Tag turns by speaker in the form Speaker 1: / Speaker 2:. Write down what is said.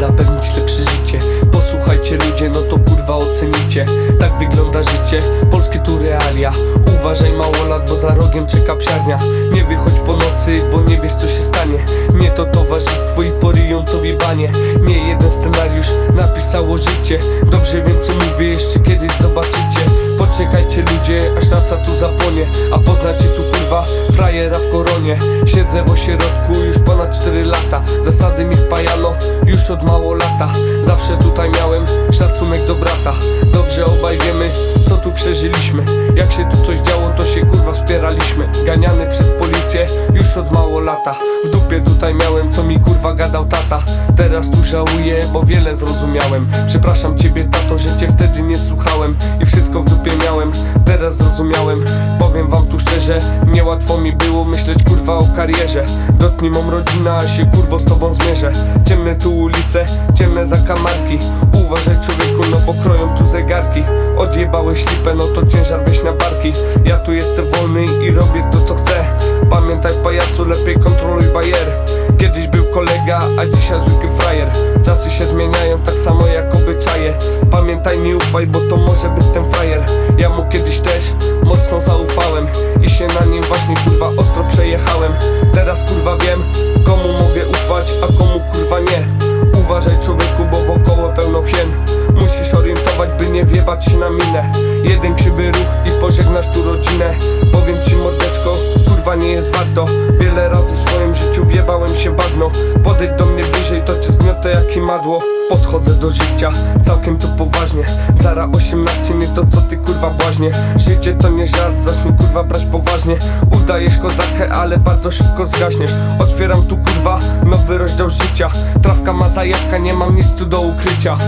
Speaker 1: zapewnić lepsze życie. Posłuchajcie ludzie, no to kurwa ocenicie. Tak wygląda życie, polskie tu realia. Uważaj mało lat, bo za rogiem czeka psiarnia. Nie wychodź po nocy, bo nie wiesz co się stanie. Nie to towarzystwo i poryją tobie banie. Nie jeden scenariusz napisało życie. Dobrze wiem co mówię, jeszcze kiedyś zobaczycie. Poczekajcie ludzie, aż naca tu zapłonie A poznacie tu kurwa frajera w koronie. Siedzę w ośrodku już ponad 4 lata Zasady mi wpajano już od mało lata. Zawsze tutaj miałem szacunek do brata. Dobrze obaj wiemy co tu przeżyliśmy. Jak się tu coś działo to się kurwa wspieraliśmy. Ganiany przez policję już od mało lata. W dupie tutaj miałem co mi kurwa gadał tata. Teraz tu żałuję, bo wiele zrozumiałem. Przepraszam ciebie tato, że cię wtedy nie słuchałem I wszystko w dupie miałem, teraz zrozumiałem. Powiem wam tu szczerze, niełatwo mi było myśleć kurwa o karierze. Dotknij mą rodzinę, a się kurwo z tobą zmierzę. Ciemne tu ulice, ciemne zakamarki. Uważaj człowieku, no bo kroją tu zegarki. Odjebałeś lipę, no to ciężar weź na barki. Ja tu jestem wolny i robię to pajacu, lepiej kontroluj bajer. Kiedyś był kolega, a dzisiaj zwykły frajer. Czasy się zmieniają tak samo jak obyczaje. Pamiętaj nie ufaj, bo to może być ten frajer. Ja mu kiedyś też mocno zaufałem I się na nim właśnie kurwa ostro przejechałem. Teraz kurwa wiem, komu mogę ufać, a komu kurwa nie. Uważaj człowieku, bo wokoło pełno hien Musisz orientować, by nie wjebać się na minę. Jeden krzywy ruch i pożegnasz tu rodzinę nie jest warto. Wiele razy w swoim życiu wjebałem się bagno. Podejdź do mnie bliżej, to cię zmiotę jak imadło Podchodzę do życia, całkiem to poważnie. Zara 18, nie to co ty kurwa błaźnie. Życie to nie żart, zacznij kurwa brać poważnie. Udajesz kozakę, ale bardzo szybko zgaśniesz. Otwieram tu kurwa nowy rozdział życia. Trawka ma zajawka, nie mam nic tu do ukrycia